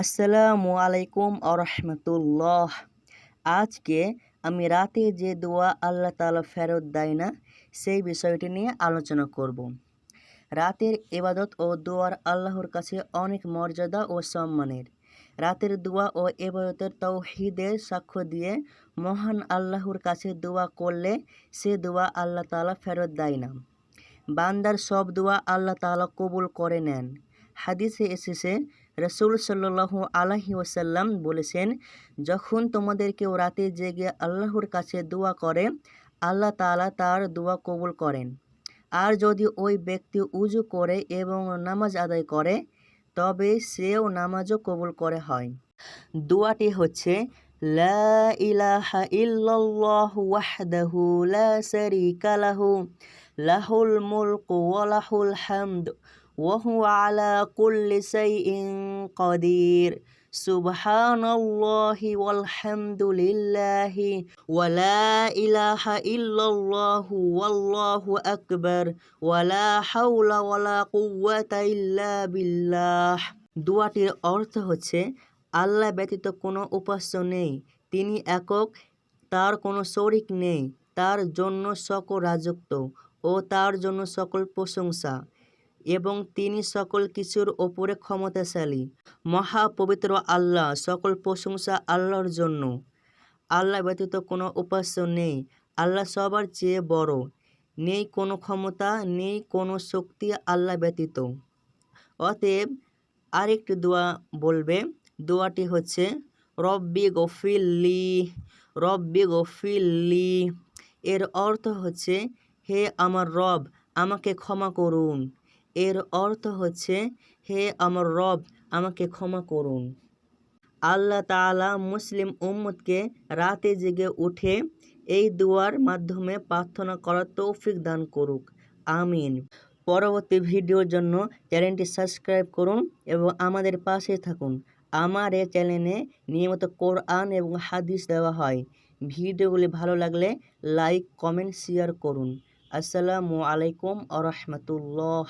আসসালামু আলাইকুম আরহামতুল্লাহ আজকে আমি রাতে যে দোয়া আল্লাহ তাআলা ফেরত দেয় না, সেই বিষয়টি নিয়ে আলোচনা করব। রাতের এবাদত ও দোয়ার আল্লাহর কাছে অনেক মর্যাদা ও সম্মানের। রাতের দোয়া ও এবাদতের তৌহিদের সাক্ষ্য দিয়ে মহান আল্লাহর কাছে দোয়া করলে সে দোয়া আল্লাহ তাআলা ফেরত দেয় না। বান্দার সব দোয়া আল্লাহ তাআলা কবুল করে নেন। হাদিসে এসেছে, রসুল সাল্লু আলাহি ওসাল্লাম বলেছেন, যখন তোমাদের কেউ রাতে জেগে আল্লাহর কাছে দোয়া করে, আল্লাহ তালা তার দোয়া কবুল করেন। আর যদি ওই ব্যক্তি উজু করে এবং নামাজ আদায় করে, তবে সেও নামাজও কবুল করে হয়। দোয়াটি হচ্ছে, লা ইলাহা ইল্লাল্লাহ লা লাহুল মুলকু ওয়া লাহুল হামদ। وهو على كل شيء قدير سبحان الله والحمد لله ولا إله إلا الله والله أكبر ولا حول ولا قوة إلا بالله দোয়াটির অর্থ হচ্ছে আল্লাহ ব্যতীত কোনো উপাস্য নেই তিনি একক তার কোনো শরিক নেই তার জন্য সকল রাজত্ব ও তার জন্য সকল প্রশংসা এবং তিনি সকল কিছুর ওপরে ক্ষমতাশালী। মহাপবিত্র আল্লাহ সকল প্রশংসা আল্লাহর জন্য। আল্লাহ ব্যতীত কোনো উপাস্য নেই। আল্লাহ সবার চেয়ে বড়। নেই কোনো ক্ষমতা, নেই কোনো শক্তি আল্লাহ ব্যতীত। অতএব আরেকটি দোয়া বলবে। দোয়াটি হচ্ছে, রব্বি গফিল্লি রব্বি গফিল্লি এর অর্থ হচ্ছে, হে আমার রব, আমাকে ক্ষমা করুন। এর অর্থ হচ্ছে, হে আমার রব, আমাকে ক্ষমা করুন। আল্লাহ তালা মুসলিম উম্মদকে রাতে জেগে উঠে এই দুয়ার মাধ্যমে প্রার্থনা করার তৌফিক দান করুক। আমিন। পরবর্তী ভিডিওর জন্য চ্যানেলটি সাবস্ক্রাইব করুন এবং আমাদের পাশে থাকুন। আমার এই চ্যানেলে নিয়মিত কোরআন এবং হাদিস দেওয়া হয়। ভিডিওগুলি ভালো লাগলে লাইক, কমেন্ট, শেয়ার করুন। আসসালামু আলাইকুম আ রহমতুল্লাহ।